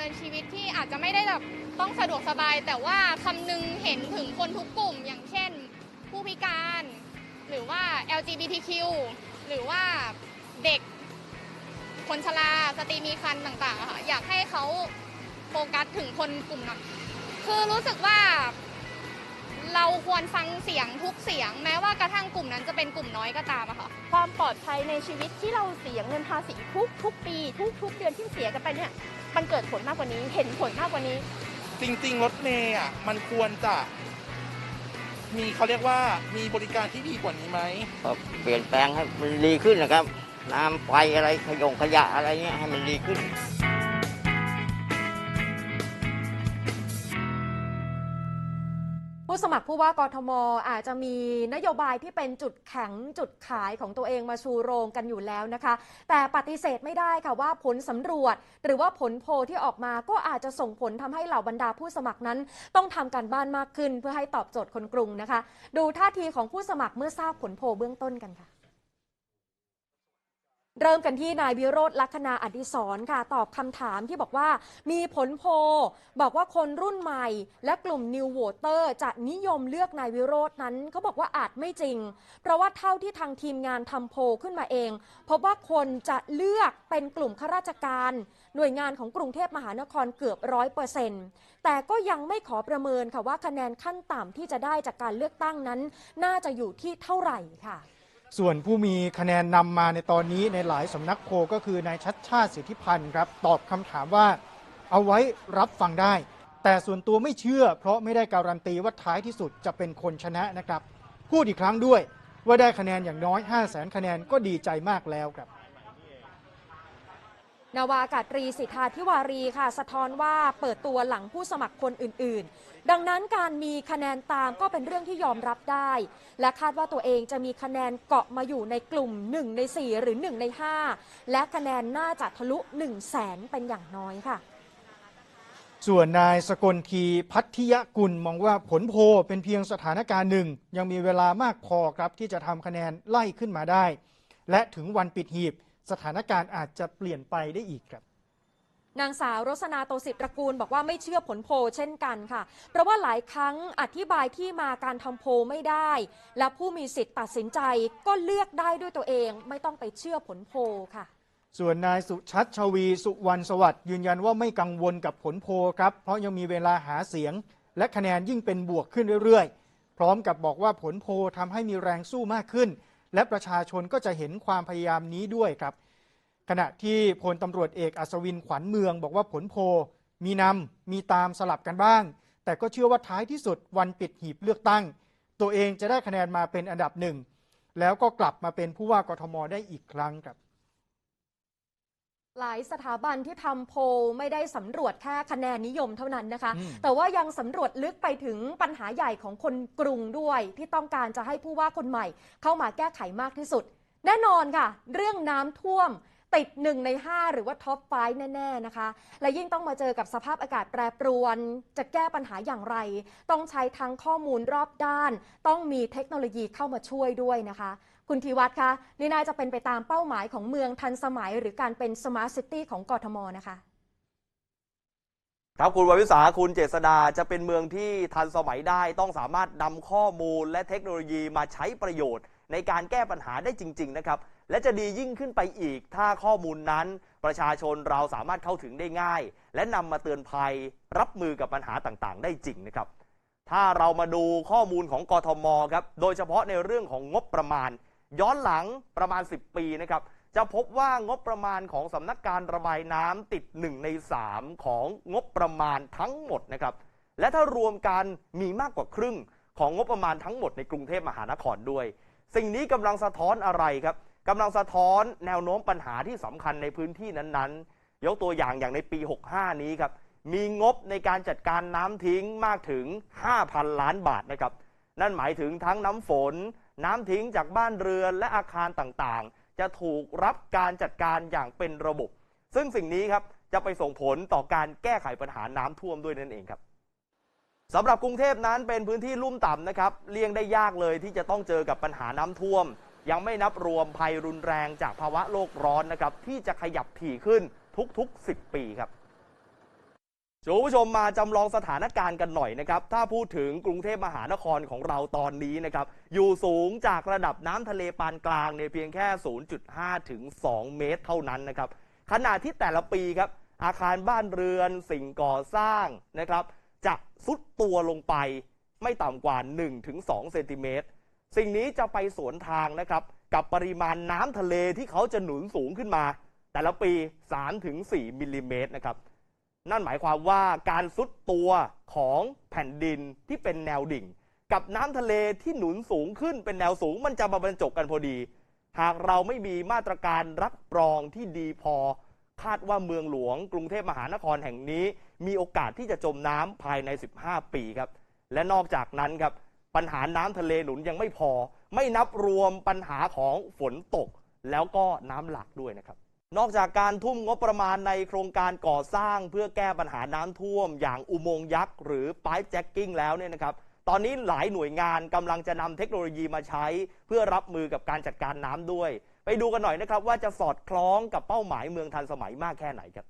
เนินชีวิตที่อาจจะไม่ได้แบบต้องสะดวกสบาย แต่ว่าคำนึงเห็นถึงคนทุกกลุ่ม อย่างเช่น ผู้พิการ หรือว่า LGBTQ หรือว่าเด็กคนชราสตรีมีครรภ์ต่างๆค่ะอยากให้เขาโฟกัสถึงคนกลุ่มนั้นคือรู้สึกว่า เราควรฟังเสียงทุกเสียง แม้ว่ากระทั่งกลุ่มนั้นจะเป็นกลุ่มน้อยก็ตามอะค่ะ ความปลอดภัยในชีวิตที่เราเสียเงินภาษีทุกทุกปี ทุกทุกเดือนที่เสียกันไปเนี่ยมันเกิดผลมากกว่านี้ เห็นผลมากกว่านี้ จริงๆรถเมย์อะมันควรจะ มีเขาเรียกว่ามีบริการที่ดีกว่านี้ไหมก็เปลี่ยนแปลงให้มันดีขึ้นนะครับ น้ำไฟอะไรขยงขยะอะไรเงี้ยให้มันดีขึ้น มัครผู้ว่ากทมอาจจะมีนโยบายที่เป็นจุดแข็งจุดขายของตัวเองมาชูโรงกันอยู่แล้วนะคะ แต่ปฏิเสธไม่ได้ค่ะว่าผลสำรวจ หรือว่าผลโพลที่ออกมาก็อาจจะส่งผลทำให้เหล่าบรรดาผู้สมัครนั้น ต้องทำการบ้านมากขึ้นเพื่อให้ตอบโจทย์คนกรุงนะคะ ดูท่าทีของผู้สมัครเมื่อทราบผลโพลเบื้องต้นกันค่ะ เริ่มกันที่นายวิโรธลัคนาอดิศรค่ะ ตอบคำถามที่บอกว่า มีผลโพบอกว่าคนรุ่นใหม่ และกลุ่ม New Voter จะนิยมเลือกนายวิโรธนั้นเขาบอกว่าอาจไม่จริง เพราะว่าเท่าที่ทางทีมงานทำโพขึ้นมาเองพบว่าคนจะเลือกเป็นกลุ่มข้าราชการ หน่วยงานของกรุงเทพมหานครเกือบร้อยเปอร์เซ็นต์แต่ก็ยังไม่ขอประเมินค่ะว่าคะแนนขั้นต่ำที่จะได้จากการเลือกตั้งนั้น น่าจะอยู่ที่เท่าไหร่ค่ะ ส่วนผู้มีคะแนนนำมาในตอนนี้ในหลายสำนักโพก็คือนายชัดชาติสิทธิพันธ์ครับ ตอบคำถามว่า เอาไว้รับฟังได้ แต่ส่วนตัวไม่เชื่อ เพราะไม่ได้การันตีว่าท้ายที่สุดจะเป็นคนชนะนะครับ พูดอีกครั้งด้วยว่าได้คะแนนอย่างน้อย 5 0 0แสนคะแนนก็ดีใจมากแล้วครับ นาวากาตรีสิทธาธิวารีค่ะ สะท้อนว่าเปิดตัวหลังผู้สมัครคนอื่น ๆ ดังนั้นการมีคะแนนตามก็เป็นเรื่องที่ยอมรับได้ และคาดว่าตัวเองจะมีคะแนนเกาะมาอยู่ในกลุ่ม 1 ใน 4 หรือ 1 ใน 5 และคะแนนน่าจะทะลุ 1 0 0 0 0แสนเป็นอย่างน้อยค่ะ ส่วนนายสกลทีพัทยกุลมองว่าผลโพเป็นเพียงสถานการณ์หนึ่ง ยังมีเวลามากพอครับที่จะทำคะแนนไล่ขึ้นมาได้ และถึงวันปิดหีบ สถานการณ์อาจจะเปลี่ยนไปได้อีกครับนางสาวรสนาโตสิทธิ์ตระกูลบอกว่าไม่เชื่อผลโพลเช่นกันค่ะ เพราะว่าหลายครั้งอธิบายที่มาการทำโพลไม่ได้ และผู้มีสิทธิ์ตัดสินใจก็เลือกได้ด้วยตัวเองไม่ต้องไปเชื่อผลโพลค่ะ ส่วนนายสุชัดชวีสุวรรณสวัสดิ์ยืนยันว่าไม่กังวลกับผลโพลครับ เพราะยังมีเวลาหาเสียง และคะแนนยิ่งเป็นบวกขึ้นเรื่อยๆ พร้อมกับบอกว่าผลโพลทำให้มีแรงสู้มากขึ้น และประชาชนก็จะเห็นความพยายามนี้ด้วยครับ ขณะที่พลตำรวจเอกอัศวินขวัญเมือง บอกว่าผลโพมีนำมีตามสลับกันบ้าง แต่ก็เชื่อว่าท้ายที่สุดวันปิดหีบเลือกตั้ง ตัวเองจะได้คะแนนมาเป็นอันดับหนึ่งแล้วก็กลับมาเป็นผู้ว่ากทมได้อีกครั้งครับ หลายสถาบันที่ทำโพลไม่ได้สำรวจแค่คะแนนนิยมเท่านั้นนะคะอืมแต่ว่ายังสำรวจลึกไปถึงปัญหาใหญ่ของคนกรุงด้วย ที่ต้องการจะให้ผู้ว่าคนใหม่ เข้ามาแก้ไขมากที่สุด แน่นอนค่ะ เรื่องน้ำท่วมติดหนึ่งใน 5 หรือว่าท็อปไฟแน่ ๆ นะคะ และยิ่งต้องมาเจอกับสภาพอากาศแปรปรวน จะแก้ปัญหาอย่างไร ต้องใช้ทั้งข้อมูลรอบด้าน ต้องมีเทคโนโลยีเข้ามาช่วยด้วยนะคะ คุณธีวัฒน์คะนี่น่าจะเป็นไปตามเป้าหมายของเมืองทันสมัย หรือการเป็นสมาร์ทซิตี้ของกทมนะคะครับคุณววิสาคุณเจษดาจะเป็นเมืองที่ทันสมัยได้ ต้องสามารถนำข้อมูลและเทคโนโลยีมาใช้ประโยชน์ ในการแก้ปัญหาได้จริง ๆ นะครับ และจะดียิ่งขึ้นไปอีก ถ้าข้อมูลนั้น ประชาชนเราสามารถเข้าถึงได้ง่าย และนำมาเตือนภัย รับมือกับปัญหาต่างๆ ได้จริงนะครับ ถ้าเรามาดูข้อมูลของกทมครับโดยเฉพาะในเรื่องของงบประมาณ ย้อนหลังประมาณ 10 ปีนะครับจะพบว่างบประมาณของสำนักการระบายน้ำติด 1 ใน 3 ของงบประมาณทั้งหมดนะครับและถ้ารวมกันมีมากกว่าครึ่งของงบประมาณทั้งหมดในกรุงเทพมหานครด้วย สิ่งนี้กำลังสะท้อนอะไรครับกำลังสะท้อนแนวโน้มปัญหาที่สำคัญในพื้นที่นั้นๆ ยกตัวอย่างอย่างในปี 65 นี้ครับมีงบในการจัดการน้ำทิ้งมากถึง 5,000 ล้านบาทนะครับนั่นหมายถึงทั้งน้ำฝน น้ำทิ้งจากบ้านเรือนและอาคารต่างๆ จะถูกรับการจัดการอย่างเป็นระบบ ซึ่งสิ่งนี้ครับจะไปส่งผลต่อการแก้ไขปัญหาน้ำท่วมด้วยนั่นเองครับสำหรับกรุงเทพนั้นเป็นพื้นที่ลุ่มต่ำนะครับเลี่ยงได้ยากเลยที่จะต้องเจอกับปัญหาน้ำท่วม ยังไม่นับรวมภัยรุนแรงจากภาวะโลกร้อนนะครับที่จะขยับถี่ขึ้นทุกๆ 10 ปีครับ คุณผู้ชมมาจำลองสถานการณ์กันหน่อยนะครับ ถ้าพูดถึงกรุงเทพมหานครของเราตอนนี้นะครับ อยู่สูงจากระดับน้ำทะเลปานกลางเนี่ยเพียงแค่ 0.5 ถึง 2 เมตรเท่านั้นนะครับ ขณะที่แต่ละปีครับ อาคารบ้านเรือนสิ่งก่อสร้างนะครับ จะซุดตัวลงไปไม่ต่ำกว่า 1-2 เซนติเมตร สิ่งนี้จะไปสวนทางนะครับ กับปริมาณน้ำทะเลที่เขาจะหนุนสูงขึ้นมา แต่ละปี 3-4 มิลลิเมตรนะครับ นั่นหมายความว่าการซุดตัวของแผ่นดินที่เป็นแนวดิ่ง กับน้ำทะเลที่หนุนสูงขึ้นเป็นแนวสูงมันจะมาบรรจบกันพอดี หากเราไม่มีมาตรการรับรองที่ดีพอ คาดว่าเมืองหลวง กรุงเทพมหานครแห่งนี้ มีโอกาสที่จะจมน้ำภายใน 15 ปีครับ และนอกจากนั้นครับปัญหาน้ำทะเลหนุนยังไม่พอ ไม่นับรวมปัญหาของฝนตก แล้วก็น้ำหลากด้วยนะครับ นอกจากการทุ่มงบประมาณในโครงการก่อสร้างเพื่อแก้ปัญหาน้ำท่วม อย่างอุโมงค์ยักษ์หรือปายแจ็คกิ้งแล้วเนี่ยนะครับ ตอนนี้หลายหน่วยงานกำลังจะนำเทคโนโลยีมาใช้ เพื่อรับมือกับการจัดการน้ำด้วย ไปดูกันหน่อยนะครับ ว่าจะสอดคล้องกับเป้าหมายเมืองทันสมัยมากแค่ไหนครับ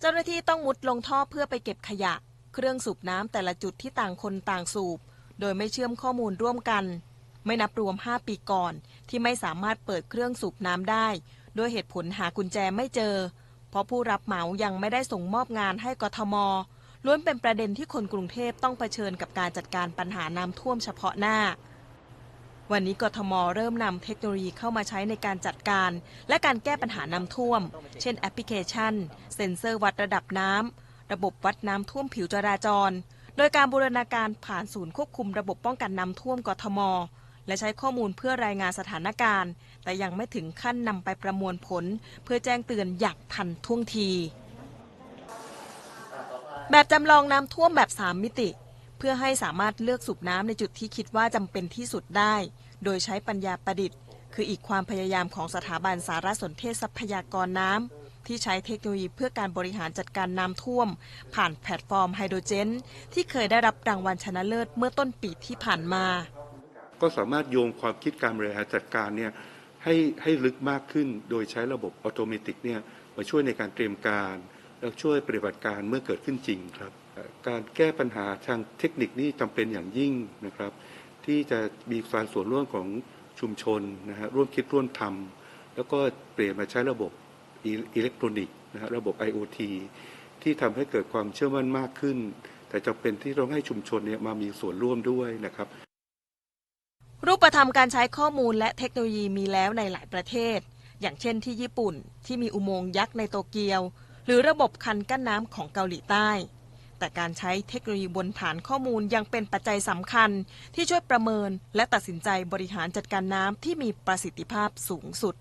เจ้าหน้าที่ต้องมุดลงท่อเพื่อไปเก็บขยะ เครื่องสูบน้ำแต่ละจุดที่ต่างคนต่างสูบ โดยไม่เชื่อมข้อมูลร่วมกัน ไม่นับรวม 5 ปีก่อน ที่ไม่สามารถเปิดเครื่องสูบน้ำได้ ด้วยเหตุผลหากุญแจไม่เจอ เพราะผู้รับเหมายังไม่ได้ส่งมอบงานให้กทม ล้วนเป็นประเด็นที่คนกรุงเทพต้องเผชิญกับการจัดการปัญหาน้ำท่วมเฉพาะหน้า วันนี้กทมเริ่มนำเทคโนโลยีเข้ามาใช้ในการจัดการ และการแก้ปัญหาน้ำท่วม เช่นแอปพลิเคชัน เซ็นเซอร์วัดระดับน้ำระบบวัดน้ำท่วมผิวจราจรโดยการบูรณาการผ่านศูนย์ควบคุมระบบป้องกันน้ำท่วมกทม และใช้ข้อมูลเพื่อรายงานสถานการณ์ แต่ยังไม่ถึงขั้นนำไปประมวลผล เพื่อแจ้งเตือนอย่างทันท่วงที แบบจำลองน้ำท่วมแบบ 3 มิติ เพื่อให้สามารถเลือกสูบน้ำในจุดที่คิดว่าจำเป็นที่สุดได้ โดยใช้ปัญญาประดิษฐ์ คืออีกความพยายามของสถาบันสารสนเทศทรัพยากรน้ำที่ใช้เทคโนโลยีเพื่อการบริหารจัดการน้ำท่วม ผ่านแพลตฟอร์มไฮโดรเจน ที่เคยได้รับรางวัลชนะเลิศเมื่อต้นปีที่ผ่านมา ก็สามารถโยงความคิดการบริหารจัดการเนี่ยให้ให้ลึกมากขึ้นโดยใช้ระบบอัตโนมัติเนี่ยมาช่วยในการเตรียมการ แล้วช่วยปฏิบัติการเมื่อเกิดขึ้นจริงครับ การแก้ปัญหาทางเทคนิคนี่จำเป็นอย่างยิ่งนะครับ ที่จะมีการส่วนร่วมของชุมชนนะฮะร่วมคิดร่วมทำแล้วก็เปลี่ยนมาใช้ระบบอิเล็กทรอนิกส์นะฮะระบบ IoT ที่ทำให้เกิดความเชื่อมั่นมากขึ้น แต่จำเป็นที่ต้องให้ชุมชนเนี่ยมามีส่วนร่วมด้วยนะครับ รูปธรรมการใช้ข้อมูลและเทคโนโลยีมีแล้วในหลายประเทศ อย่างเช่นที่ญี่ปุ่นที่มีอุโมงค์ยักษ์ในโตเกียว หรือระบบคันกั้นน้ำของเกาหลีใต้ แต่การใช้เทคโนโลยีบนฐานข้อมูลยังเป็นปัจจัยสำคัญ ที่ช่วยประเมินและตัดสินใจบริหารจัดการน้ำที่มีประสิทธิภาพสูงสุด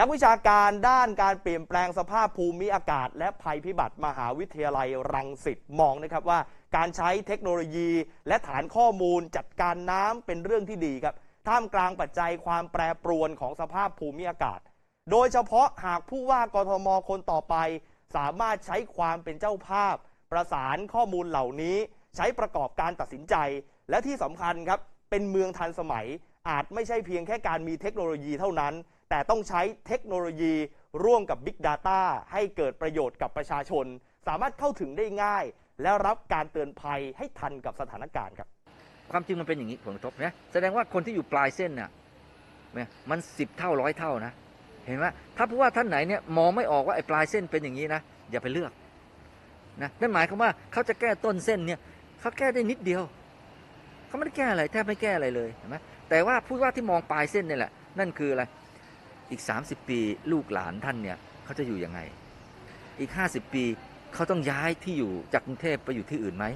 นักวิชาการด้านการเปลี่ยนแปลงสภาพภูมิอากาศ และภัยพิบัติมหาวิทยาลัยรังสิตมองนะครับว่า การใช้เทคโนโลยี และฐานข้อมูลจัดการน้ำเป็นเรื่องที่ดีครับ ท่ามกลางปัจจัยความแปรปรวนของสภาพภูมิอากาศ โดยเฉพาะหากผู้ว่ากทมคนต่อไป สามารถใช้ความเป็นเจ้าภาพ ประสานข้อมูลเหล่านี้ ใช้ประกอบการตัดสินใจ และที่สำคัญครับเป็นเมืองทันสมัย อาจไม่ใช่เพียงแค่การมีเทคโนโลยีเท่านั้น แต่ต้องใช้เทคโนโลยีร่วมกับ Big Data ให้เกิดประโยชน์กับประชาชน สามารถเข้าถึงได้ง่าย และรับการเตือนภัยให้ทันกับสถานการณ์ครับ ความจริงมันเป็นอย่างนี้ผลกระทบนะแสดงว่าคนที่อยู่ปลายเส้นน่ะเนี่ยมันสิบเท่าร้อยเท่านะ เห็นไหมถ้าผู้ว่าท่านไหนเนี่ยมองไม่ออกว่าไอ้ปลายเส้นเป็นอย่างนี้นะอย่าไปเลือกนะนั่นหมายความว่าเขาจะแก้ต้นเส้นเนี่ยเขาแก้ได้นิดเดียวเขาไม่ได้แก้อะไรแทบไม่แก้อะไรเลยเห็นไหมแต่ว่าผู้ว่าที่มองปลายเส้นนี่แหละ นั่นคืออะไรอีก 30 ปีลูกหลานท่านเนี่ยเขาจะอยู่ยังไง อีก 50 ปี เขาต้องย้ายที่อยู่จากกรุงเทพไปอยู่ที่อื่นไหม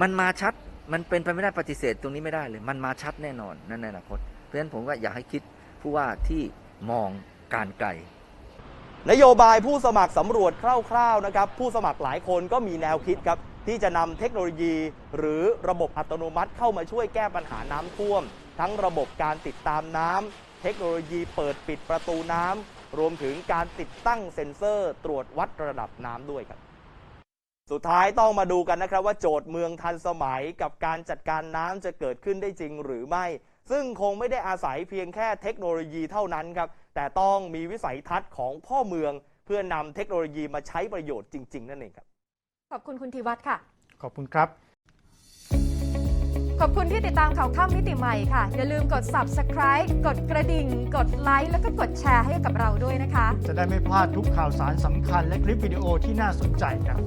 มันมาชัด มันเป็นไปไม่ได้ปฏิเสธตรงนี้ไม่ได้เลย มันมาชัดแน่นอนนั่นในอนาคต เพราะฉะนั้นผมก็อยากให้คิดผู้ว่าที่มองการไกล นโยบายผู้สมัครสำรวจคร่าวๆนะครับ ผู้สมัครหลายคนก็มีแนวคิดครับที่จะนำเทคโนโลยี หรือระบบอัตโนมัติเข้ามาช่วยแก้ปัญหาน้ำท่วม ทั้งระบบการติดตามน้ำเทคโนโลยีเปิดปิดประตูน้ำ รวมถึงการติดตั้งเซ็นเซอร์ตรวจวัดระดับน้ำด้วยครับ สุดท้ายต้องมาดูกันนะครับว่าโจทย์เมืองทันสมัยกับการจัดการน้ำจะเกิดขึ้นได้จริงหรือไม่ ซึ่งคงไม่ได้อาศัยเพียงแค่เทคโนโลยีเท่านั้นครับ แต่ต้องมีวิสัยทัศน์ของพ่อเมืองเพื่อนำเทคโนโลยีมาใช้ประโยชน์จริง ๆ นั่นเองครับ ขอบคุณคุณธีวัฒน์ค่ะ ขอบคุณครับ ขอบคุณที่ติดตามข่าวข้ามมิติใหม่ค่ะ อย่าลืมกด subscribe กดกระดิ่ง กดไลค์แล้วก็กดแชร์ให้กับเราด้วยนะคะ จะได้ไม่พลาดทุกข่าวสารสำคัญและคลิปวิดีโอที่น่าสนใจครับ